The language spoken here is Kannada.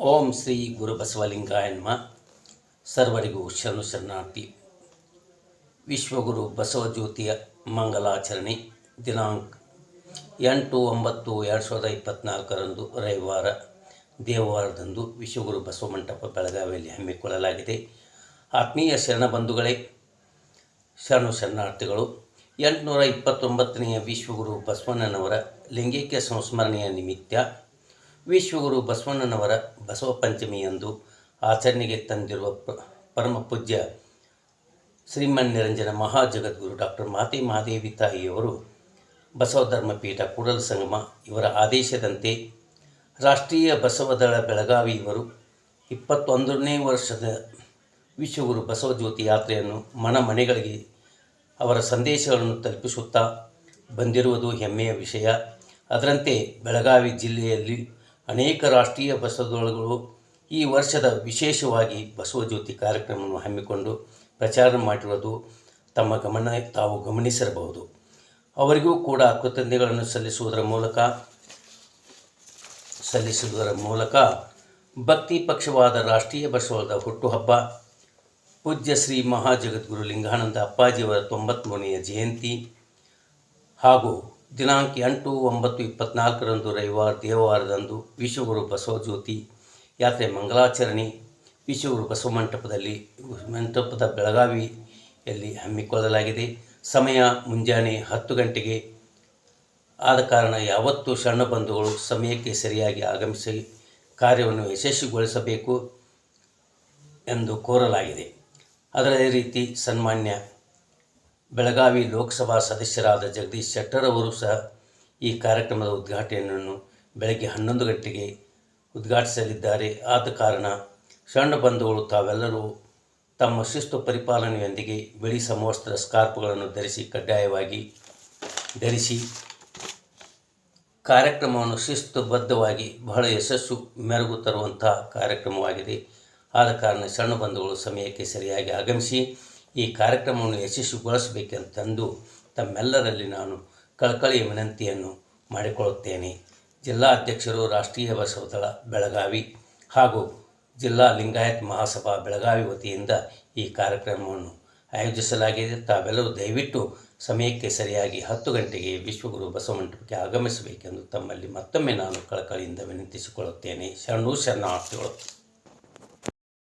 ಓಂ ಶ್ರೀ ಗುರು ಬಸವಲಿಂಗಾಯ ನಮಃ. ಸರ್ವರಿಗೂ ಶರಣು ಶರಣಾರ್ಥಿ. ವಿಶ್ವಗುರು ಬಸವಜ್ಯೋತಿಯ ಮಂಗಲಾಚರಣೆ ದಿನಾಂಕ ಎಂಟು ಒಂಬತ್ತು ಎರಡು ಸಾವಿರದ ಇಪ್ಪತ್ತ್ನಾಲ್ಕರಂದು ರವಿವಾರ. ದೇವವಾರದಂದು ವಿಶ್ವಗುರು ಬಸವ ಮಂಟಪ ಬೆಳಗಾವಿಯಲ್ಲಿ ಹಮ್ಮಿಕೊಳ್ಳಲಾಗಿದೆ. ಆತ್ಮೀಯ ಶರಣ ಬಂಧುಗಳೇ, ಶರಣು ಶರಣಾರ್ಥಿಗಳು, ಎಂಟುನೂರ ಇಪ್ಪತ್ತೊಂಬತ್ತನೆಯ ವಿಶ್ವಗುರು ಬಸವಣ್ಣನವರ ಲಿಂಗೈಕ್ಯ ಸಂಸ್ಮರಣೆಯ ನಿಮಿತ್ತ ವಿಶ್ವಗುರು ಬಸವಣ್ಣನವರ ಬಸವ ಪಂಚಮಿಯಂದು ಆಚರಣೆಗೆ ತಂದಿರುವ ಪರಮ ಪೂಜ್ಯ ಶ್ರೀಮನ್ ನಿರಂಜನ ಮಹಾಜಗದ್ಗುರು ಡಾಕ್ಟರ್ ಮಾತೆ ಮಹಾದೇವಿ ತಾಯಿಯವರು ಬಸವ ಧರ್ಮಪೀಠ ಕೂಡಲ ಸಂಗಮ ಇವರ ಆದೇಶದಂತೆ ರಾಷ್ಟ್ರೀಯ ಬಸವದಳ ಬೆಳಗಾವಿ ಇವರು ಇಪ್ಪತ್ತೊಂದನೇ ವರ್ಷದ ವಿಶ್ವಗುರು ಬಸವ ಜ್ಯೋತಿ ಯಾತ್ರೆಯನ್ನು ಮನ ಮನೆಗಳಿಗೆ ಅವರ ಸಂದೇಶಗಳನ್ನು ತಲುಪಿಸುತ್ತಾ ಬಂದಿರುವುದು ಹೆಮ್ಮೆಯ ವಿಷಯ. ಅದರಂತೆ ಬೆಳಗಾವಿ ಜಿಲ್ಲೆಯಲ್ಲಿ ಅನೇಕ ರಾಷ್ಟ್ರೀಯ ಬಸವದಳಗಳು ಈ ವರ್ಷದ ವಿಶೇಷವಾಗಿ ಬಸವ ಜ್ಯೋತಿ ಕಾರ್ಯಕ್ರಮವನ್ನು ಹಮ್ಮಿಕೊಂಡು ಪ್ರಚಾರ ಮಾಡಿರೋದು ತಮ್ಮ ಗಮನ ತಾವು ಗಮನಿಸಿರಬಹುದು. ಅವರಿಗೂ ಕೂಡ ಕೃತಜ್ಞತೆಗಳನ್ನು ಸಲ್ಲಿಸುವುದರ ಮೂಲಕ ಸಲ್ಲಿಸುವುದರ ಮೂಲಕ ಭಕ್ತಿ ಪಕ್ಷವಾದ ರಾಷ್ಟ್ರೀಯ ಬಸವದ ಹುಟ್ಟುಹಬ್ಬ, ಪೂಜ್ಯ ಶ್ರೀ ಮಹಾಜಗದ್ಗುರು ಲಿಂಗಾನಂದ ಅಪ್ಪಾಜಿಯವರ ತೊಂಬತ್ತ್ಮೂರನೆಯ ಜಯಂತಿ ಹಾಗೂ ದಿನಾಂಕ ಎಂಟು ಒಂಬತ್ತು ಇಪ್ಪತ್ನಾಲ್ಕರಂದು ರವಿವಾರ ದೇವವಾರದಂದು ವಿಶ್ವಗುರು ಬಸವಜ್ಯೋತಿ ಯಾತ್ರೆ ಮಂಗಲಾಚರಣೆ ವಿಶ್ವಗುರು ಬಸವ ಮಂಟಪದಲ್ಲಿ, ಮಂಟಪದ ಬೆಳಗಾವಿಯಲ್ಲಿ ಹಮ್ಮಿಕೊಳ್ಳಲಾಗಿದೆ. ಸಮಯ ಮುಂಜಾನೆ ಹತ್ತು ಗಂಟೆಗೆ. ಆದ ಕಾರಣ ಯಾವತ್ತೂ ಶರಣ ಬಂಧುಗಳು ಸಮಯಕ್ಕೆ ಸರಿಯಾಗಿ ಆಗಮಿಸಿ ಕಾರ್ಯವನ್ನು ಯಶಸ್ವಿಗೊಳಿಸಬೇಕು ಎಂದು ಕೋರಲಾಗಿದೆ. ಅದರದೇ ರೀತಿ ಸನ್ಮಾನ್ಯ ಬೆಳಗಾವಿ ಲೋಕಸಭಾ ಸದಸ್ಯರಾದ ಜಗದೀಶ್ ಶೆಟ್ಟರ್ ಅವರು ಸಹ ಈ ಕಾರ್ಯಕ್ರಮದ ಉದ್ಘಾಟನೆಯನ್ನು ಬೆಳಗ್ಗೆ ಹನ್ನೊಂದು ಗಂಟೆಗೆ ಉದ್ಘಾಟಿಸಲಿದ್ದಾರೆ. ಆದ ಕಾರಣ ಶರಣ ಬಂಧುಗಳು ತಾವೆಲ್ಲರೂ ತಮ್ಮ ಶಿಸ್ತು ಪರಿಪಾಲನೆಯೊಂದಿಗೆ ಬಿಳಿ ಸಮವಸ್ತ್ರ ಸ್ಕಾರ್ಪ್ಗಳನ್ನು ಧರಿಸಿ ಕಡ್ಡಾಯವಾಗಿ ಧರಿಸಿ ಕಾರ್ಯಕ್ರಮವನ್ನು ಶಿಸ್ತುಬದ್ಧವಾಗಿ ಬಹಳ ಯಶಸ್ಸು ಮೆರುಗು ತರುವಂತಹ ಕಾರ್ಯಕ್ರಮವಾಗಿದೆ. ಆದ ಕಾರಣ ಶರಣ ಬಂಧುಗಳು ಸಮಯಕ್ಕೆ ಸರಿಯಾಗಿ ಆಗಮಿಸಿ ಈ ಕಾರ್ಯಕ್ರಮವನ್ನು ಯಶಸ್ವಿಗೊಳಿಸಬೇಕೆಂತಂದು ತಮ್ಮೆಲ್ಲರಲ್ಲಿ ನಾನು ಕಳಕಳಿಯ ವಿನಂತಿಯನ್ನು ಮಾಡಿಕೊಳ್ಳುತ್ತೇನೆ. ಜಿಲ್ಲಾ ಅಧ್ಯಕ್ಷರು ರಾಷ್ಟ್ರೀಯ ಬಸವದಳ ಬೆಳಗಾವಿ ಹಾಗೂ ಜಿಲ್ಲಾ ಲಿಂಗಾಯತ್ ಮಹಾಸಭಾ ಬೆಳಗಾವಿ ವತಿಯಿಂದ ಈ ಕಾರ್ಯಕ್ರಮವನ್ನು ಆಯೋಜಿಸಲಾಗಿದೆ. ತಾವೆಲ್ಲರೂ ದಯವಿಟ್ಟು ಸಮಯಕ್ಕೆ ಸರಿಯಾಗಿ ಹತ್ತು ಗಂಟೆಗೆ ವಿಶ್ವಗುರು ಬಸವಮಂಟಪಕ್ಕೆ ಆಗಮಿಸಬೇಕೆಂದು ತಮ್ಮಲ್ಲಿ ಮತ್ತೊಮ್ಮೆ ನಾನು ಕಳಕಳಿಯಿಂದ ವಿನಂತಿಸಿಕೊಳ್ಳುತ್ತೇನೆ. ಶರಣು ಶರಣಾರ್ಥಿಗಳು.